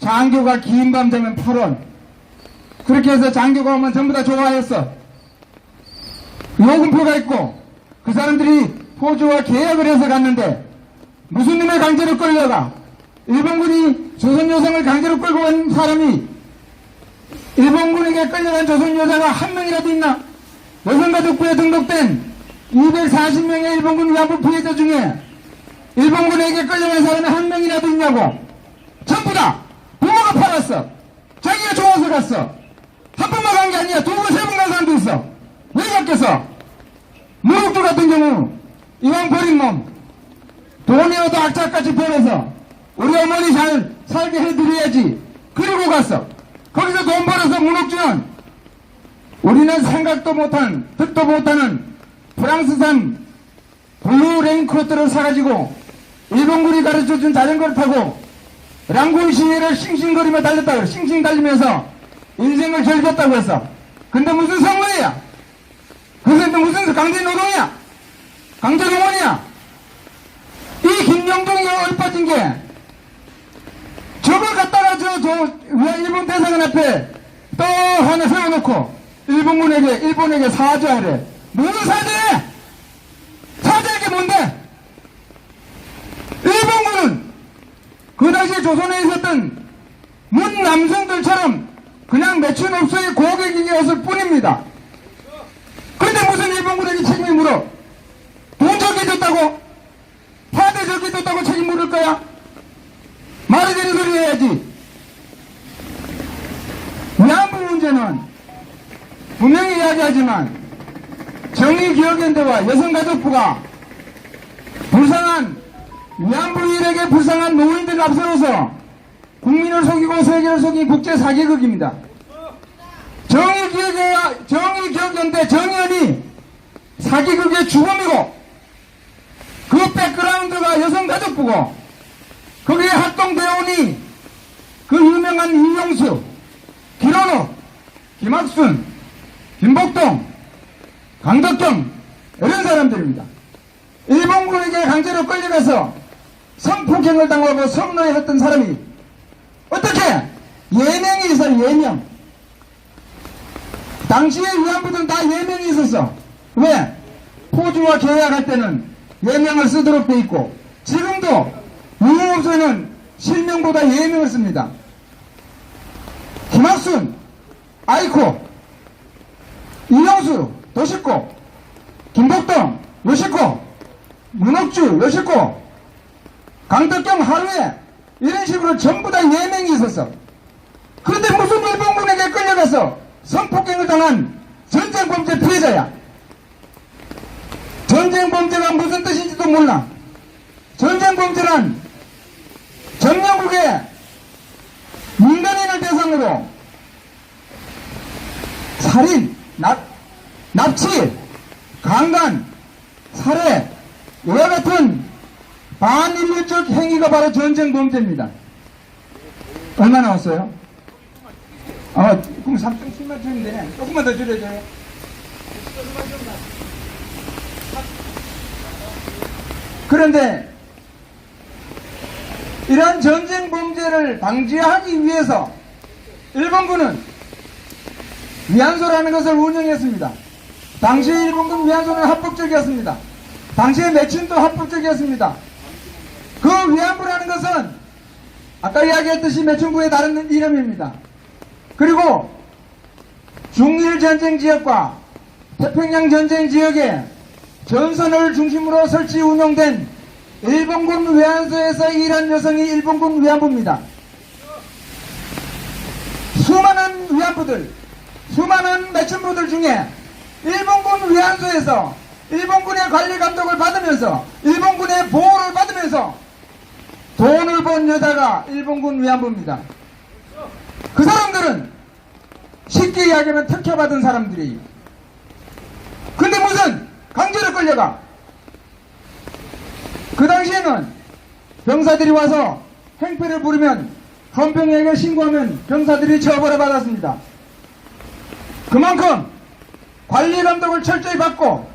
장교가 긴 밤 되면 8원. 그렇게 해서 장교가 오면 전부 다 좋아했어. 요금표가 있고 그 사람들이 포주와 계약을 해서 갔는데 무슨 놈의 강제로 끌려가 일본군이 조선 여성을 강제로 끌고 간 사람이 일본군에게 끌려간 조선 여자가 한 명이라도 있나? 여성가족부에 등록된 240명의 일본군 위안부 피해자 중에 일본군에게 끌려간 사람이 한 명이라도 있냐고 전부 다 팔았어. 자기가 좋아서 갔어. 한 번만 간 게 아니야. 두 번 세 번 간 사람도 있어. 왜 갔겠어? 무릎도 같은 경우 이왕 버린 놈 돈이라도 악착같이 벌어서 우리 어머니 잘 살게 해드려야지. 그리고 갔어. 거기서 돈 벌어서 문옥주는 우리는 생각도 못한 듣도 못하는 프랑스산 블루 레인코트를 사가지고 일본군이 가르쳐준 자전거를 타고 랑군 시위를 싱싱거리며 달렸다고 그래. 싱싱 달리면서 인생을 즐겼다고 했어 근데 무슨 선거야 그런데 무슨 강제 노동이야 강제 노동이야 이 김영동이 얼빠진 게 저걸 갖다가 저, 저, 왜 일본 대사관 앞에 또 하나 세워놓고 일본군에게, 일본에게 사죄하래. 무슨 사죄해? 사죄할 게 뭔데? 일본군은 그 당시에 조선에 있었던 문 남성들처럼 그냥 매춘업소의 고객이었을 뿐입니다. 근데 무슨 일본군에게 책임을 물어? 돈 적게 줬다고? 화대 적게 줬다고 책임 물을 거야? 말이 되는 소리 해야지. 위안부 문제는 분명히 이야기하지만 정의기억연대와 여성가족부가 불쌍한 위안부 일에게 불쌍한 노인들 앞세워서 국민을 속이고 세계를 속인 국제 사기극입니다. 정의기억연, 정의기억연대 정의연이 사기극의 주범이고 그 백그라운드가 여성가족부고 거기에 합동대원이 그 유명한 이용수, 김원호, 김학순, 김복동, 강덕경 이런 사람들입니다. 일본군에게 강제로 끌려가서 성폭행을 당하고 성노예 했던 사람이 어떻게 예명이 있어요 예명? 당시에 위안부들은 다 예명이 있었어. 왜? 포주와 계약할 때는 예명을 쓰도록 돼 있고 지금도 유흥업소에는 실명보다 예명을 씁니다. 김학순 아이코 이영수 도식고 김복동 요식고 문옥주 요식고 강덕경 하루에 이런 식으로 전부 다 예명이 있었어. 그런데 무슨 일본군에게 끌려가서 성폭행을 당한 전쟁범죄 피해자야? 전쟁범죄가 무슨 뜻인지도 몰라. 전쟁범죄란 전영국의 민간인을 대상으로 살인, 납, 납치, 강간, 살해, 이와 같은 반인 행위가 바로 전쟁 범죄입니다. 얼마 나왔어요? 아, 그럼 3.7만 점인데 조금만 더 줄여줘요. 그런데 이러한 전쟁 범죄를 방지하기 위해서 일본군은 위안소라는 것을 운영했습니다. 당시 일본군 위안소는 합법적이었습니다. 당시의 매춘도 합법적이었습니다. 그 위안부라는 것은 아까 이야기했듯이 매춘부의 다른 이름입니다. 그리고 중일 전쟁 지역과 태평양 전쟁 지역에 전선을 중심으로 설치 운영된 일본군 위안소에서 일한 여성이 일본군 위안부입니다. 수많은 위안부들, 수많은 매춘부들 중에 일본군 위안소에서 일본군의 관리 감독을 받으면서 일본군의 보호를 받으면서 돈을 번 여자가 일본군 위안부입니다. 그 사람들은 쉽게 이야기하면 특혜받은 사람들이에요. 근데 무슨 강제로 끌려가? 그 당시에는 병사들이 와서 행패를 부리면 헌병에게 신고하면 병사들이 처벌을 받았습니다. 그만큼 관리 감독을 철저히 받고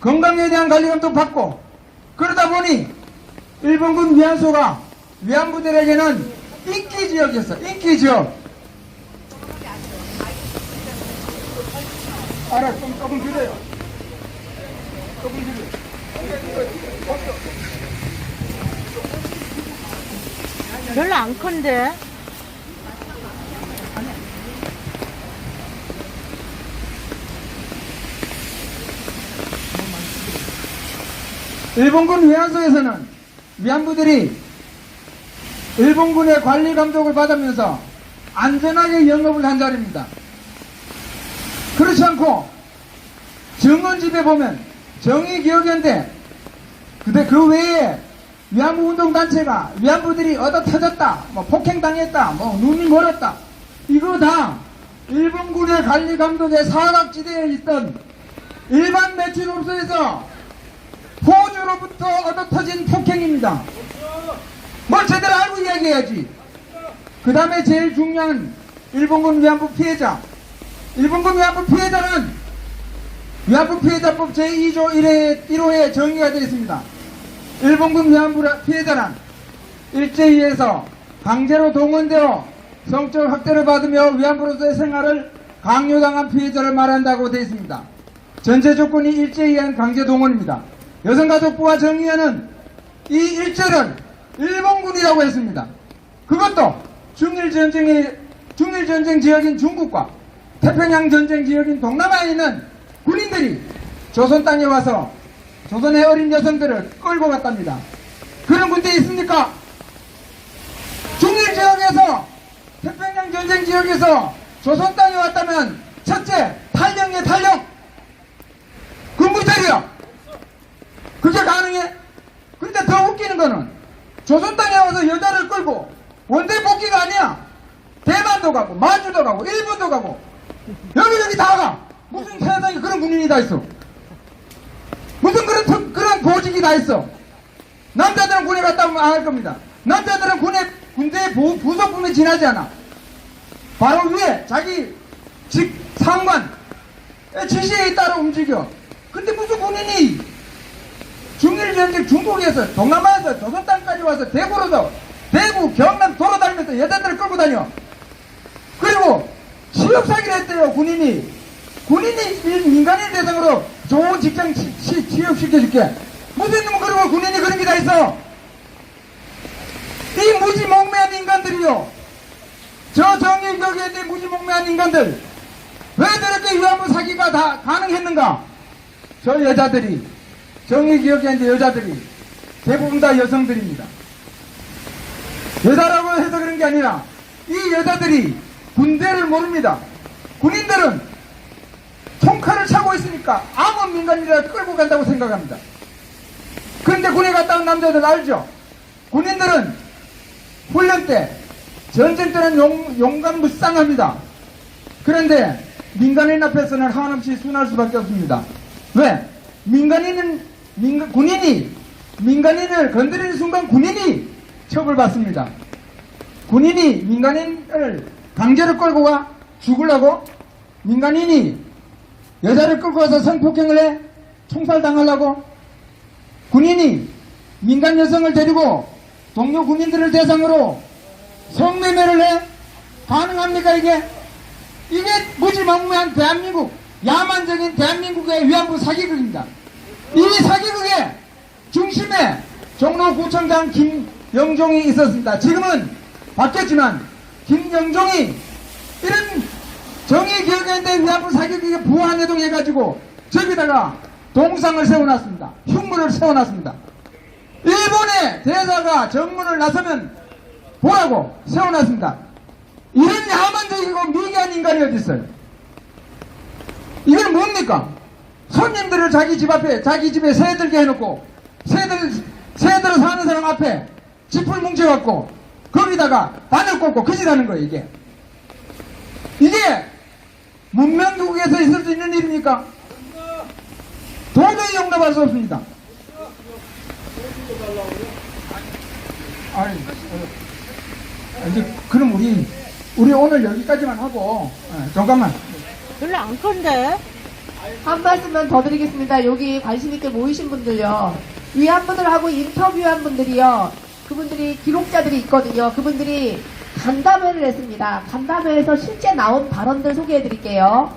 건강에 대한 관리 감독 받고 그러다 보니 일본군 위안소가 위안부들에게는 인기 지역이었어. 인기 지역. 알아, 좀 조금 줄여요. 조금 줄여. 별로 안 큰데? 일본군 위안소에서는 위안부들이 일본군의 관리 감독을 받으면서 안전하게 영업을 한 자리입니다. 그렇지 않고 정원집에 보면 정의기억연대 근데 그 외에 위안부 운동단체가 위안부들이 얻어 터졌다 뭐 폭행당했다 뭐 눈이 멀었다 이거 다 일본군의 관리 감독의 사각지대에 있던 일반 매출업소에서 포주로부터 얻어 터진 폭행입니다. 뭘 제대로 알고 이야기해야지. 그 다음에 제일 중요한 일본군 위안부 피해자. 일본군 위안부 피해자는 위안부 피해자법 제2조 1회, 1호에 정의가 되어 있습니다. 일본군 위안부 피해자란 일제히에서 강제로 동원되어 성적 학대를 받으며 위안부로서의 생활을 강요당한 피해자를 말한다고 되어 있습니다. 전제 조건이 일제히한 강제 동원입니다. 여성가족부와 정의회는 이 일제를 일본군이라고 했습니다. 그것도 중일전쟁의 중일전쟁 지역인 중국과 태평양 전쟁 지역인 동남아에 있는 군인들이 조선 땅에 와서 조선의 어린 여성들을 끌고 갔답니다. 그런 군대 있습니까? 중일 지역에서 태평양 전쟁 지역에서 조선 땅에 왔다면 첫째 탈령이에 탈령 군부대리야 그게 가능해? 근데 더 웃기는 거는 조선 땅에 와서 여자를 끌고 원대 복귀가 아니야. 대만도 가고 만주도 가고 일본도 가고 여기저기 다 가. 무슨 세상에 그런 군인이 다 있어. 무슨 그런 특- 그런 보직이 다 있어. 남자들은 군에 갔다 오면 안 할 겁니다. 남자들은 군에 군대 부, 부속품에 지나지 않아. 바로 위에 자기 직 상관 지시에 따라 움직여. 근데 무슨 군인이 중일 전쟁 중국에서 동남아에서 조선 땅까지 와서 대구로서 대구 경남 돌아다니면서 여자들을 끌고 다녀. 그리고 취업 사기를 했대요 군인이. 군인이 이 민간인 대상으로 좋은 직장 치- 치- 취업시켜줄게. 무슨 놈은 그러고 군인이 그런 게 다 있어? 이 무지몽매한 인간들이요. 저 정의격에 대해 무지몽매한 인간들. 왜 저렇게 위안부 사기가 다 가능했는가? 저 여자들이 정의기억에 이제 여자들이 대부분 다 여성들입니다. 여자라고 해서 그런 게 아니라 이 여자들이 군대를 모릅니다. 군인들은 총칼을 차고 있으니까 아무 민간인이라도 끌고 간다고 생각합니다. 그런데 군에 갔다 온 남자들 알죠? 군인들은 훈련 때 전쟁 때는 용, 용감 무쌍합니다. 그런데 민간인 앞에서는 한없이 순할 수밖에 없습니다. 왜? 민간인은 민간- 군인이 민간인을 건드리는 순간 군인이 처벌받습니다. 군인이 민간인을 강제로 끌고 가 죽으려고 민간인이 여자를 끌고 와서 성폭행을 해 총살당하려고 군인이 민간 여성을 데리고 동료 군인들을 대상으로 성매매를 해 가능합니까 이게? 이게 무지막무한 대한민국 야만적인 대한민국의 위안부 사기극입니다. 이 사기극의 중심에 종로구청장 김영종이 있었습니다. 지금은 바뀌었지만 김영종이 이런 정의기억연대 위안부 사기극에 부안해동 해가지고 저기다가 동상을 세워놨습니다. 흉물을 세워놨습니다. 일본의 대사가 정문을 나서면 보라고 세워놨습니다. 이런 야만적이고 미개한 인간이 어디 있어요? 이건 뭡니까? 손님들을 자기 집 앞에, 자기 집에 새 들게 해놓고, 새들, 새들을 사는 사람 앞에 짚을 뭉쳐갖고, 거기다가 바늘 꽂고 그짓하는 거예요, 이게. 이게 문명국에서 있을 수 있는 일입니까? 도저히 용납할 수 없습니다. 아니, 어, 이제, 그럼 우리, 우리 오늘 여기까지만 하고, 어, 잠깐만. 별로 안 큰데? 한 말씀만 더 드리겠습니다. 여기 관심있게 모이신 분들요. 위안분들하고 인터뷰한 분들이요. 그분들이 기록자들이 있거든요. 그분들이 간담회를 했습니다. 간담회에서 실제 나온 발언들 소개해 드릴게요.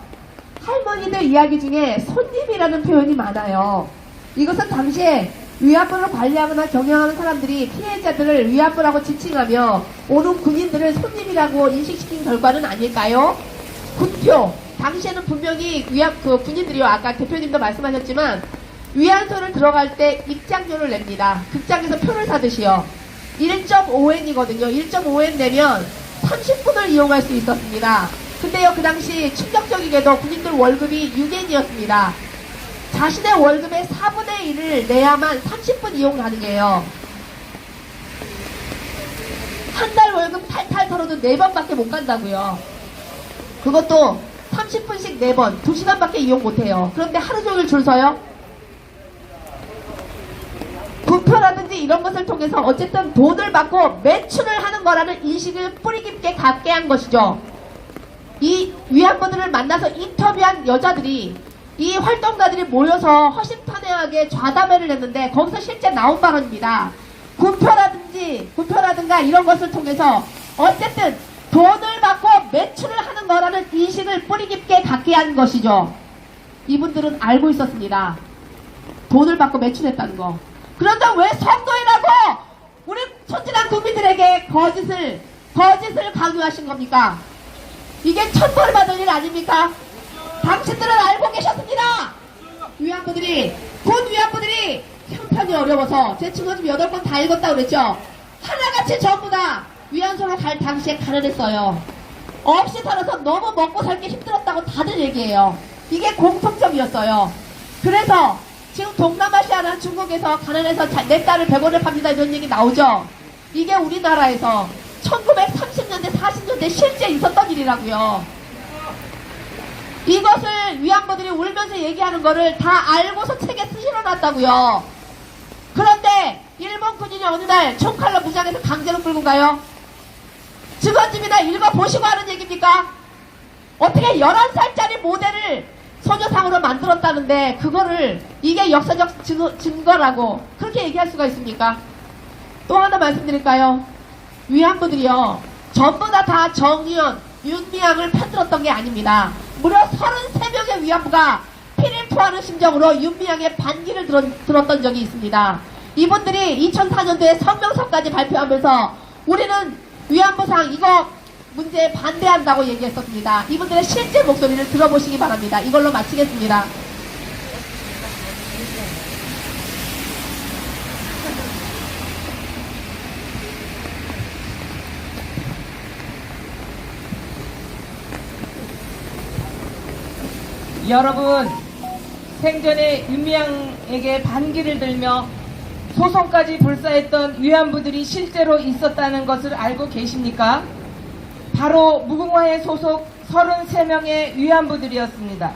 할머니들 이야기 중에 손님이라는 표현이 많아요. 이것은 당시에 위안부를 관리하거나 경영하는 사람들이 피해자들을 위안부라고 지칭하며 오는 군인들을 손님이라고 인식시킨 결과는 아닐까요? 군표. 당시에는 분명히 위안, 그 군인들이요. 아까 대표님도 말씀하셨지만 위안소를 들어갈 때 입장료를 냅니다. 극장에서 표를 사듯이요. 1.5엔이거든요. 1.5엔 내면 30분을 이용할 수 있었습니다. 근데요, 그 당시 충격적이게도 군인들 월급이 6엔이었습니다. 자신의 월급의 4분의 1을 내야만 30분 이용 가능해요. 한 달 월급 탈탈 털어도 4번밖에 못 간다고요. 그것도 30분씩 4번, 2시간밖에 이용 못해요. 그런데 하루 종일 줄 서요? 부표라든지 이런 것을 통해서 어쨌든 돈을 받고 매출을 하는 거라는 인식을 뿌리 깊게 갖게 한 것이죠. 이 위안부들을 만나서 인터뷰한 여자들이 이 활동가들이 모여서 허심탄회하게 좌담회를 했는데 거기서 실제 나온 발언입니다. 군표라든지 군표라든가 이런 것을 통해서 어쨌든 돈을 받고 매출을 하는 거라는 인식을 뿌리 깊게 갖게 한 것이죠. 이분들은 알고 있었습니다. 돈을 받고 매출했다는 거. 그런데 왜 성도이라고 우리 초진한 국민들에게 거짓을 거짓을 강요하신 겁니까? 이게 천벌 받을 일 아닙니까? 당신들은 알고 계셨습니다. 위안부들이 군 위안부들이 형편이 어려워서 제 친구 집 여덟 번다 읽었다 그랬죠. 하나같이 전부 다 위안소로 갈 당시에 가난했어요. 없이 살아서 너무 먹고 살기 힘들었다고 다들 얘기해요. 이게 공통점이었어요. 그래서 지금 동남아시아나 중국에서 가난해서 자- 내 딸을 100원을 팝니다 이런 얘기 나오죠. 이게 우리나라에서 1930년대 40년대 실제 있었던 일이라고요. 이것을 위안부들이 울면서 얘기하는 거를 다 알고서 책에 쓰시러 놨다고요. 그런데 일본 군인이 어느 날 총칼로 무장해서 강제로 끌고 가요. 증언집이나 읽어보시고 하는 얘기입니까? 어떻게 11살짜리 모델을 소녀상으로 만들었다는데 그거를 이게 역사적 증거, 증거라고 그렇게 얘기할 수가 있습니까? 또 하나 말씀드릴까요? 위안부들이요 전부 다 다 정의연, 윤미향을 편들었던 게 아닙니다. 무려 33명의 위안부가 피를 토하는 심정으로 윤미향의 반기를 들었, 들었던 적이 있습니다. 이분들이 2004년도에 성명서까지 발표하면서 우리는 위안부상 이거 문제에 반대한다고 얘기했었습니다. 이분들의 실제 목소리를 들어보시기 바랍니다. 이걸로 마치겠습니다. 여러분 생전에 윤미향에게 반기를 들며 소송까지 불사했던 위안부들이 실제로 있었다는 것을 알고 계십니까? 바로 무궁화의 소속 33명의 위안부들이었습니다.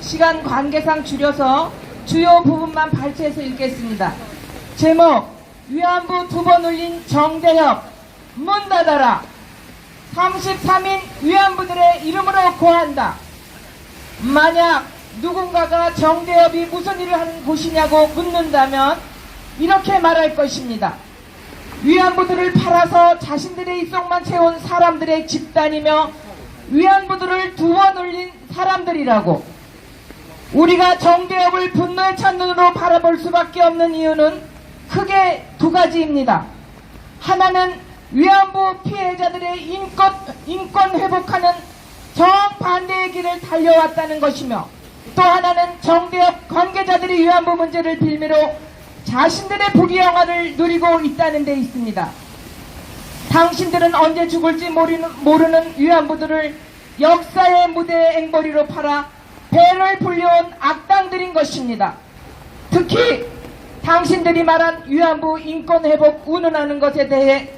시간 관계상 줄여서 주요 부분만 발췌해서 읽겠습니다. 제목 위안부 두 번 울린 정대협 문 닫아라 33인 위안부들의 이름으로 고한다. 만약 누군가가 정대협이 무슨 일을 하는 곳이냐고 묻는다면 이렇게 말할 것입니다. 위안부들을 팔아서 자신들의 입속만 채운 사람들의 집단이며 위안부들을 두 번 올린 사람들이라고 우리가 정대협을 분노의 찬눈으로 바라볼 수밖에 없는 이유는 크게 두 가지입니다. 하나는 위안부 피해자들의 인권, 인권 회복하는 정반대의 길을 달려왔다는 것이며 또 하나는 정대협 관계자들이 위안부 문제를 빌미로 자신들의 부귀영화를 누리고 있다는 데 있습니다. 당신들은 언제 죽을지 모르는, 모르는 위안부들을 역사의 무대의 앵벌이로 팔아 배를 불려온 악당들인 것입니다. 특히 당신들이 말한 위안부 인권 회복 운운하는 것에 대해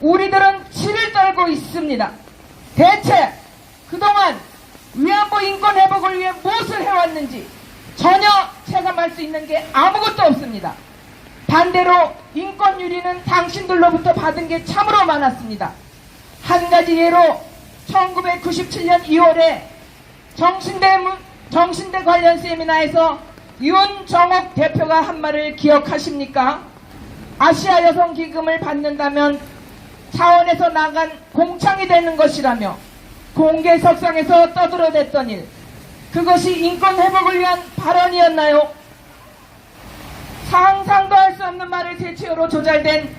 우리들은 치를 떨고 있습니다. 대체 그동안 위안부 인권 회복을 위해 무엇을 해왔는지 전혀 체감할 수 있는 게 아무것도 없습니다. 반대로 인권 유리는 당신들로부터 받은 게 참으로 많았습니다. 한 가지 예로 1997년 2월에 정신대, 문- 정신대 관련 세미나에서 윤정옥 대표가 한 말을 기억하십니까? 아시아 여성 기금을 받는다면 차원에서 나간 공창이 되는 것이라며 공개 석상에서 떠들어댔던 일 그것이 인권 회복을 위한 발언이었나요? 상상도 할 수 없는 말을 대체어로 조잘된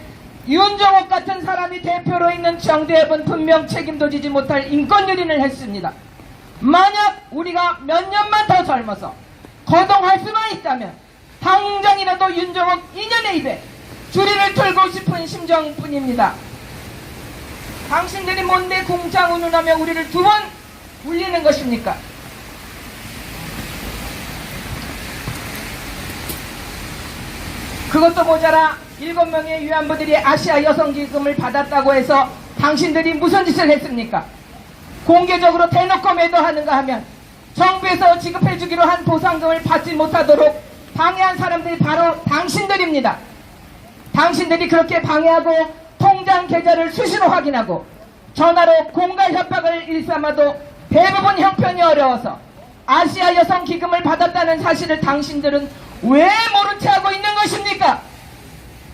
윤정옥 같은 사람이 대표로 있는 정대협은 분명 책임도 지지 못할 인권 유린을 했습니다. 만약 우리가 몇 년만 더 젊어서 거동할 수만 있다면 당장이라도 윤정옥 2년의 입에 줄이를 틀고 싶은 심정뿐입니다. 당신들이 뭔데 공장 운운하며 우리를 두 번 울리는 것입니까? 그것도 모자라 일곱 명의 위안부들이 아시아 여성기금을 받았다고 해서 당신들이 무슨 짓을 했습니까? 공개적으로 대놓고 매도하는가 하면 정부에서 지급해주기로 한 보상금을 받지 못하도록 방해한 사람들이 바로 당신들입니다. 당신들이 그렇게 방해하고 통장 계좌를 수시로 확인하고 전화로 공갈 협박을 일삼아도 대부분 형편이 어려워서 아시아 여성 기금을 받았다는 사실을 당신들은 왜 모른 채 하고 있는 것입니까?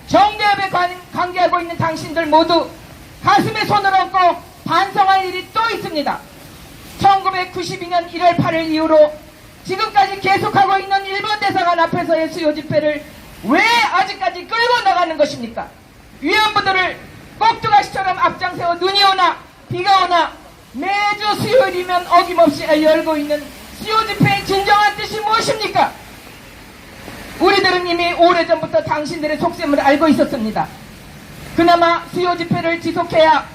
정대협에 관- 관계하고 있는 당신들 모두 가슴에 손을 얹고 반성할 일이 또 있습니다. 1992년 1월 8일 이후로 지금까지 계속하고 있는 일본 대사관 앞에서의 수요 집회를 왜 아직까지 끌고 나가는 것입니까? 위안부들을 꼭두가시처럼 앞장세워 눈이 오나 비가 오나 매주 수요일이면 어김없이 열고 있는 수요 집회의 진정한 뜻이 무엇입니까? 우리들은 이미 오래전부터 당신들의 속셈을 알고 있었습니다. 그나마 수요 집회를 지속해야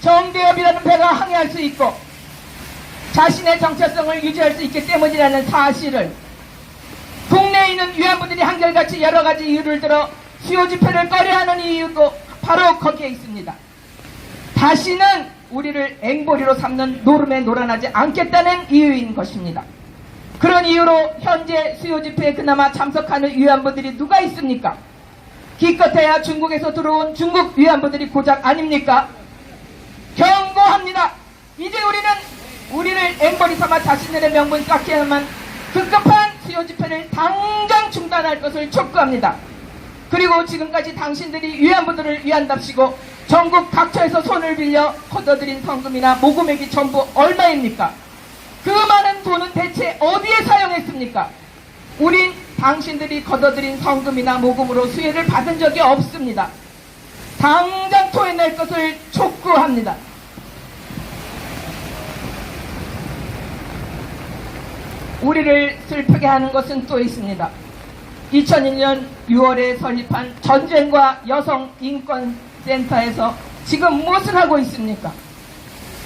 정대협이라는 배가 항해할 수 있고 자신의 정체성을 유지할 수 있기 때문이라는 사실을 국내에 있는 위안부들이 한결같이 여러 가지 이유를 들어 수요 집회를 꺼려하는 이유도 바로 거기에 있습니다. 다시는 우리를 앵보리로 삼는 노름에 놀아나지 않겠다는 이유인 것입니다. 그런 이유로 현재 수요 집회에 그나마 참석하는 위안부들이 누가 있습니까? 기껏해야 중국에서 들어온 중국 위안부들이 고작 아닙니까? 경고합니다. 이제 우리는 우리를 앵벌이 삼아 자신들의 명분 깎게야만 급급한 수요 집회를 당장 중단할 것을 촉구합니다. 그리고 지금까지 당신들이 위안부들을 위한답시고 전국 각처에서 손을 빌려 거둬들인 성금이나 모금액이 전부 얼마입니까? 그 많은 돈은 대체 어디에 사용했습니까? 우린 당신들이 거둬들인 성금이나 모금으로 수혜를 받은 적이 없습니다. 당장 토해낼 것을 촉구합니다. 우리를 슬프게 하는 것은 또 있습니다. 2001년 6월에 설립한 전쟁과 여성 인권 센터에서 지금 무엇을 하고 있습니까?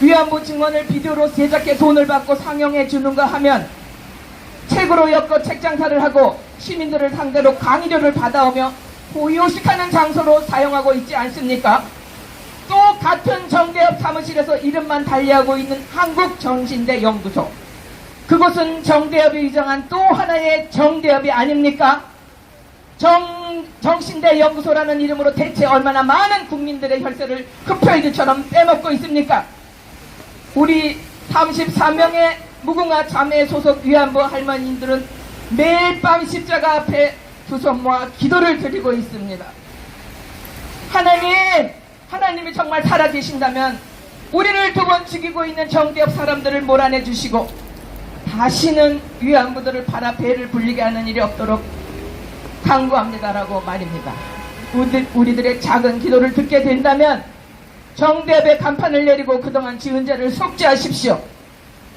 위안부 증언을 비디오로 제작해 돈을 받고 상영해 주는가 하면 책으로 엮어 책장사를 하고 시민들을 상대로 강의료를 받아오며 고요식하는 장소로 사용하고 있지 않습니까? 또 같은 정대협 사무실에서 이름만 달리하고 있는 한국정신대 연구소 그곳은 정대협이 위장한 또 하나의 정대협이 아닙니까? 정, 정신대 연구소라는 이름으로 대체 얼마나 많은 국민들의 혈세를 흡혈귀처럼 빼먹고 있습니까? 우리 33명의 무궁화 자매 소속 위안부 할머니들은 매일 밤 십자가 앞에 두 손 모아 기도를 드리고 있습니다. 하나님, 하나님이 정말 살아계신다면 우리를 두 번 죽이고 있는 정대협 사람들을 몰아내 주시고 다시는 위안부들을 팔아 배를 불리게 하는 일이 없도록 강구합니다라고 말입니다. 우리들, 우리들의 작은 기도를 듣게 된다면 정대협의 간판을 내리고 그동안 지은 죄를 속죄하십시오.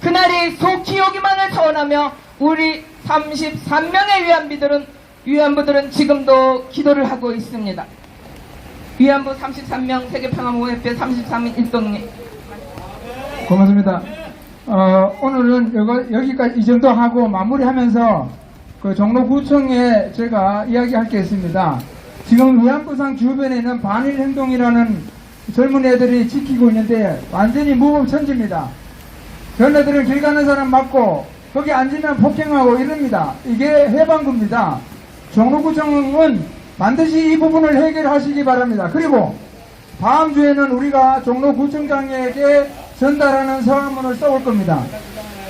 그날이 속히 오기만을 서원하며 우리 33명의 위안부들은 위안부들은 지금도 기도를 하고 있습니다. 위안부 33명 세계평화무협회 33인 일동님 고맙습니다. 어, 오늘은 여기, 여기까지 이 정도 하고 마무리하면서 그 종로구청에 제가 이야기할 게 있습니다. 지금 위안부상 주변에 있는 반일 행동이라는 젊은 애들이 지키고 있는데 완전히 무법천지입니다. 걔네들은 길 가는 사람 맞고 거기 앉으면 폭행하고 이럽니다. 이게 해방구입니다. 종로구청은 반드시 이 부분을 해결하시기 바랍니다. 그리고 다음 주에는 우리가 종로구청장에게 전달하는 서한문을 써올 겁니다.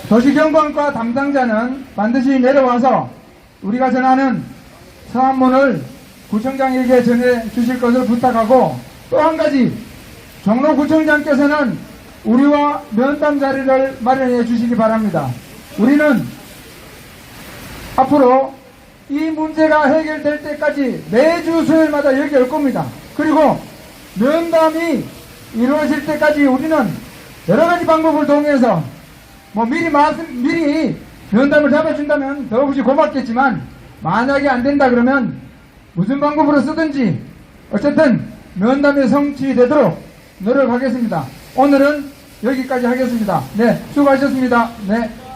도시경관과 담당자는 반드시 내려와서 우리가 전하는 서한문을 구청장에게 전해 주실 것을 부탁하고 또 한 가지 종로구청장께서는 우리와 면담 자리를 마련해 주시기 바랍니다. 우리는 앞으로 이 문제가 해결될 때까지 매주 수요일마다 여기 올 겁니다. 그리고 면담이 이루어질 때까지 우리는 여러 가지 방법을 통해서 뭐 미리 말씀, 미리 면담을 잡아준다면 더없이 고맙겠지만 만약에 안 된다 그러면 무슨 방법으로 쓰든지 어쨌든 면담이 성취되도록 노력하겠습니다. 오늘은 여기까지 하겠습니다. 네, 수고하셨습니다. 네.